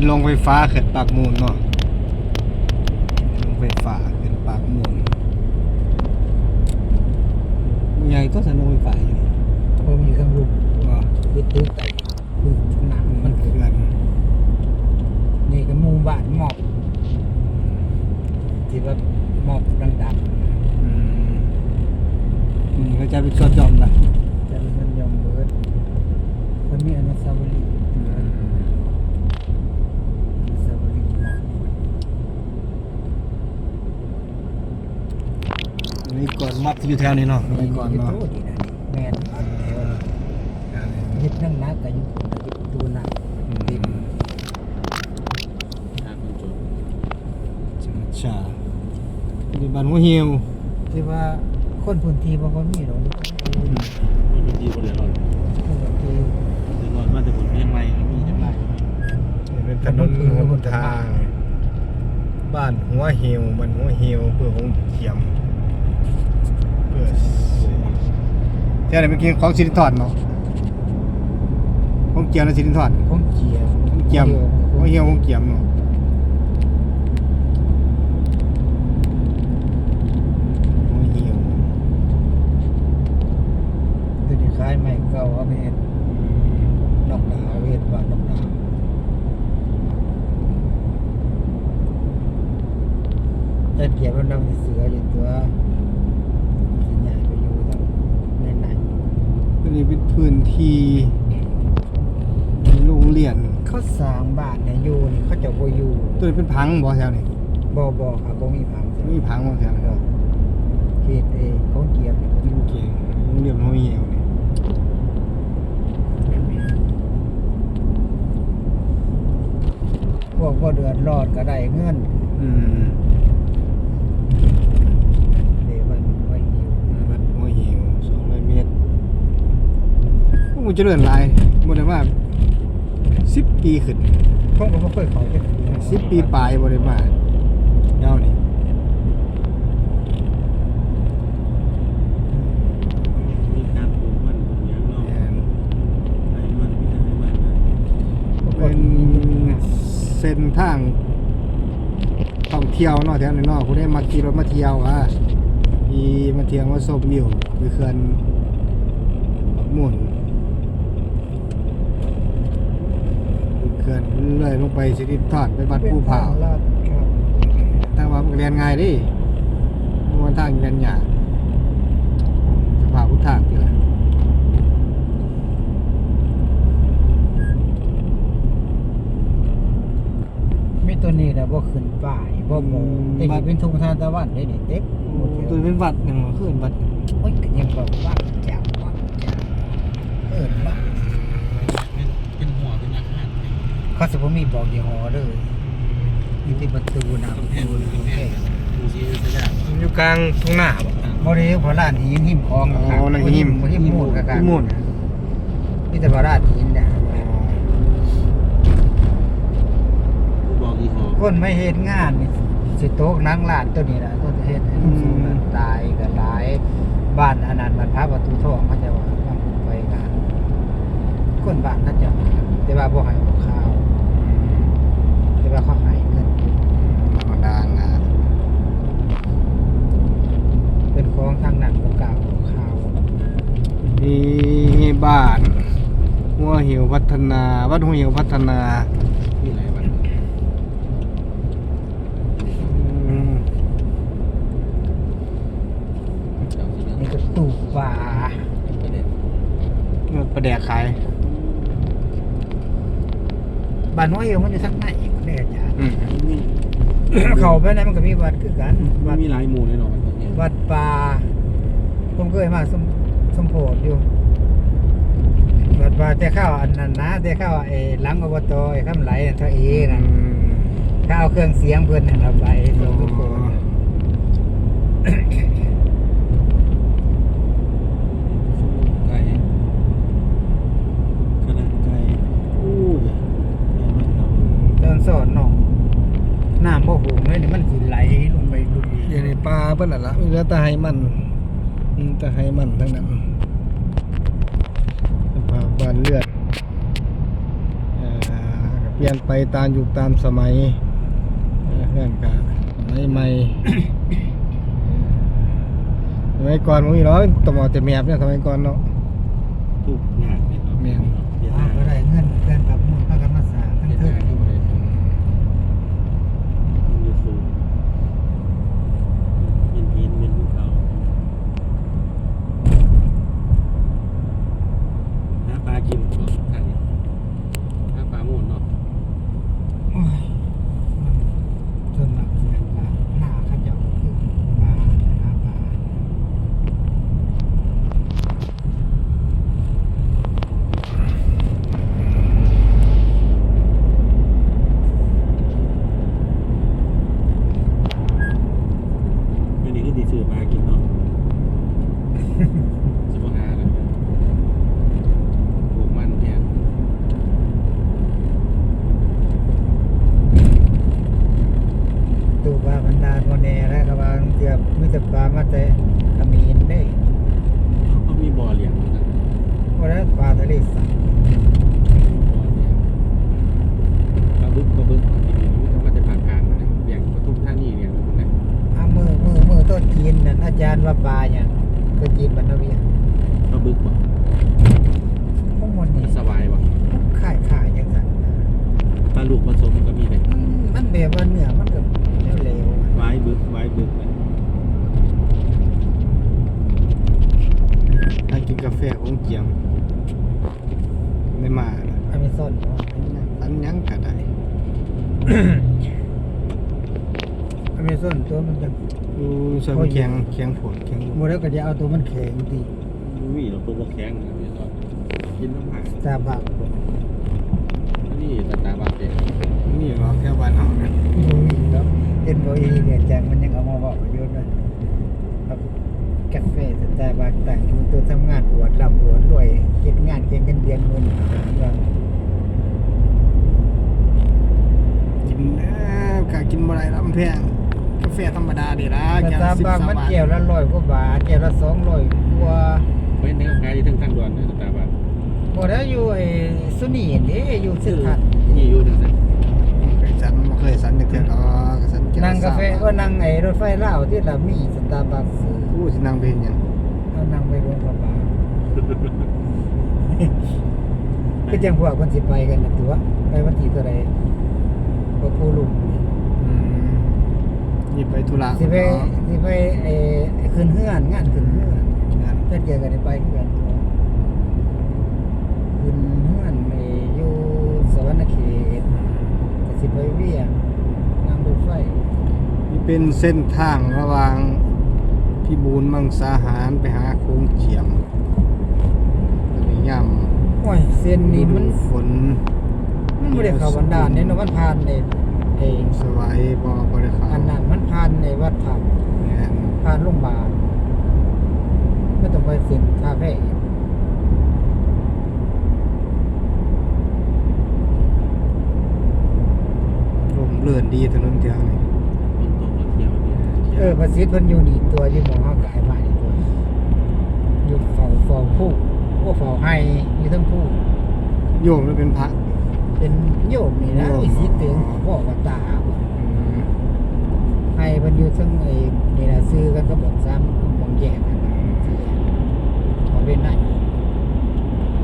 เป็นโรงไฟฟ้าเขื่อนปากมูลเนาะโรงไฟฟ้าเขื่อนปากมูลมันใหญ่ก็สันโรงไฟฟ้าอยู่นี่ผมอยู่ข้างลุมว่ายึดตึกแต่คือหนังมัมันนเขื่อนนี่ก็หมู่บ้านหมอบที่ว่าหมอบดังอืมนี่ก็จะเป็นสวนหย่อมละ ๆแต่มันยอมเบิดมันมีอนุสาวรีย์อนุสาวรีย์หมอบ อันนี้ก่อนมัดอยู่แถวนี้เนาะมีมีก่อนอยู่เนาะตู้นี่นะนี่แม่นแถวนี้ยึดนั่งนักกับยึดยึดดูหนักติดทางคนจนจังหวัดชาในบ้านหัวเหี่ยวที่ว่าคนพื้นที่บ่ค่อยมีหรอกมันเป็นดีคนเดือดร้อนคนพื้นที่เดือดร้อนมาแต่ผลเพียงไรมีจังไรนี่เป็นถนนหนทาง บ้านหัวเหี่ยวบ้านหัวเหี่ยวเพื่อของเทียม เท่าไหร่เมื่อกี้ของสิรินทรเนาะของเกียร์นะสิรินทรของเกียร์ของเกียร์ของเฮียของเกียร์เนาะหัวเหี่ยว ตัวนี้ขายใหม่เก่าเอาไปเฮ็ดนอกดาวเฮ็ดว่านอกดาวแต่เกียร์มันนำเสืออยู่ตัวสิใหญ่ไปอยู่ทางในไหน ตัวนี้เป็นพื้นที่โรงเรียน เขาสร้างบ้านเนี่ยอยู่นี่เขาจะบ่อยู่ตัวนี้เป็นพังบ่แถวนี้บ่บ่ครับบ่มีผังไม่มีพังบ่แถวนี้เขตเองของเกียร์นี่บ่มีโอเคโรงเรียนหัวเหี่ยวนี่พวกบ่เดือดร้อนก็ได้เงิน อืม เดี๋ยวมันไว้อยู่ วัดหัวเหี่ยวสองร้อยเมตร พวกมันเจริญหลายบ่ได้มาสิบปีขึ้นผมก็บ่เคยเข้าจักสิบปีปลายบ่ได้มาเดี๋ยวนี่มีการปลูกมันปลูกยางนอกแม่นให้มันมีแต่ให้มันนะเป็นเส้นทางท่องเที่ยวเนาะแถวนี้เนาะผู้ได้มาขี่รถมาเที่ยวอะมีมาเที่ยวมาชมวิวไปเขื่อนปักหมุน เขื่อนเรื่อยลงไปสิรินทอดไปบ้านผู้เผาลาดครับทางว่ามันก็เรียนง่ายดิมันทางเรียนยากสภาพพุทธทางกี่ละมีตัวนี้แหละบ่ขึ้นป้ายบ่บ่แต่นี่เป็นทุ่งทานตะวันได้นี่เต็มหมดตัวเลยเป็นวัดหนึ่งขึ้นวัดโอ้ยก็ยังบอกว่าแจ๋วว่าแจ๋วเอิ้นว่า เป็นเป็นหัวเป็นยักษ์หัน เขาสิบ่มีบอกยี่ห้อเด้ออยู่ที่ประตูหน้าประกำแพงตูกำแพงดูซีสยามมันอยู่กลางทุ่งนาบ่บ่ได้เพราะร้านหินหิมคลองอ๋อนั่นคือหิมหิมมูลกันหิมมูลนี่แต่ว่าร้านหินน่ะผู้บอกยี่ห้อคนไม่เฮ็ดงานนี่สิโต๊ะนั่งร้านตัวนี้ล่ะตัวเฮ็ดให้ลูกสูงนั้นตายก็หลายบ้านอันนั้นบ้านพระประตูทองเขาจะว่าทำไปงานคนบ้านเขาจะแต่ว่าบ่ให้ออกข่าว แต่ว่าเขาให้เงินธรรมดานะเป็นของทางนั้นบ่กล้าออกข่าวมีบ้าน หัวเหี่ยวพัฒนา วัดหัวเหี่ยวพัฒนามีหลายวันอืมเจ้าสิเดืนี่อก็ตู้ปลาประเด็นเงินประแดกขายบ้านน้อยเอวมันอยู่ทางไหนบ่ได้ อาจารย์อืมมีเข้าไปไหนมันก็มีวัดคือกันมัวันดมีหลายหมู่แน่นอนเนี่ยวัดป่าผมเคยมาสมสมโพธิอยู่วัดป่าแต่เข้าอันนั้นนะแต่เข้าไอ้หลังอบตไอ้คำไหลนั่นเท่าเอนั่นถ้าเอาเครื่องเสียงเพิ่นนั่นเอาไปสมโพธิ ไก่ขนาดไก่อู้ยใหญ่มากครับ ตอนสอนน้องน้ำบ่หูเลยนี่มันสิไหลลงไปลุย เดี๋ ยวนี้ปลาเพิ่นน่ะละมีเหลือแต่ให้มันแต่ให้มันทั้งนั้นเป็นปลาบ้านเลือดเปลี่ยนไปตามยุคตามสมัยเออเพื่อนกันสมัยใหม่สมัยก่อนมึงมีร้อยต้องเอาแต่แมบเนี่ยสมัยก่อนเนาะทุกงานเนี่ยครับ แม่น เดี๋ยว เอาก็ได้เงินเกินกับมูลพากันมาสร้างทั้ง เดี๋ยว เทิง ที่บริษัทยูซูเย็นเย็นเย็นภูเขาหาปลากินก่อนทางนี้หาปลาหมุนเนาะ โอ้ยมันจนหนักเงินละหน้าเขาเจ้าคือปลาหาปลา อั นนี้คือตีสื่อปากินเนาะจะมาหาอะไรปลูกมันแทนตูปลาบรรดาลวันแน่แล้วก็ว่าเกือบมือจะปลามาแต่ขมิ้นได้ เขามีบ่อเลี้ยงนะ เพราะนั้นปลาทะเลสัตว์ ปลาบึกปลาบึกทีนี้มันก็จะผ่านการมาเลยเลี้ยงปทุมท่านี่เลี้ยงมันนะ เอามือมือมือต้นจีนนั่นอาจารย์ว่าปลาอย่างต้นจีนบรรณเวียน ปลาบึกบ่ พวกมันนี่ สบายบ่ ขายขายอย่างนั้นนะ ปลาลูกผสมก็มีเลย มันมันแบบว่าเนื้อมันก็เร็วๆอะ ไว้บึกไว้บึกเลย ถ้ากินกาแฟองเจียมไม่มานะ อเม ซอนเนาะอันยังก็ได้อเมซอนตัวมันจะดูใส่แข็งแข็งผลแข็งโมเดลก็จะเอาตัวมันแข็งดีมีเราตัวบ่แข็งนะพี่ซอนกินน้ำผักตาบักบ่อันนี่ตาตาบาดเจ็บนี่เหรอแค่บ้านเฮาเนี่ยบ่มีแล้วเอ็นบ่อีเนี่ยแจงมันยังเอามาบอกอยู่เลยครับกาแฟสตาร์บัคต่างอยู่ตัวทำงานอวดลำอวดรวยเก็บงานเก็บเงินเดือนเงินว่า กินแล้วก็กินบ่ ได้ลำแพงกาแฟธรรมดาดีละสแก้วตาละร์10บัคมันบาทแก้วละร้อยกว่าบาทแก้วละ200กว่าไว้ในกายทั้งทางด่วนนะตาบาดบ่ได้อยู่ไอ้สุนีนี่อยู่เส้นทางนี่อยู่จังซั่นเคยสันบ่เคยสันจักเทื่อดอกสันแก้วละนั่งกาแฟ20ก็นั่งไอ้รถไฟลาวที่ละมีสตาร์บัคซื้ออู้สินั่งไปเฮ็ดหยังเอานั่งไปรวมกับบาทก็จังพวกคนสิไปกันนะตัวไปวันที่เท่าไหร่บ่ผู้ลุงนี่อืม นี่ไปธุระสิไปสิไปไอ้ไอ้ขึ้นเฮือนงานขึ้นเฮือนงานเพื่อนเจอกันได้ไปคือกันตัวขึ้นเฮือนไอ้อยู่สวรรณเขตก็สิไปเวียงนั่งรถไฟนี่เป็นเส้นทางระหว่างพิบูลมังสาหารไปหาโค้งเจียมตอนนี้ย่ำโอ้ยเส้นนี้มันฝนมันบ่ได้เข้าบันดาลเนี่ยเนาะมันผ่านใน ไอ้สวายบ่บ่ได้เข้าอันนั้นมันผ่านในวัดธรรมแม่นผ่านโรงพยาบาลไม่ต้องไปเส้นท่าแพลมเลื่อนดีถนนเที่ยวนี่ฝนตกแล้วเที่ยวนี่เออประสิทธิ์เพิ่นอยู่นี่ตัวอยู่หมองเฮากายมานี่ตัวอยู่เฝ้าเฝ้าผู้โอ้เฝ้าให้อยู่ทั้งผู้โยมแล้วเป็นพระ เป็นโยมนี่นะโยมอีสิเต็งพ่อกับตาบ่อืมให้เพิ่นอยู่ทั้งไอ้นี่ล่ะซื้อกันก็บอกซ้ำมองแยกกันนะสิเอาเป็นได้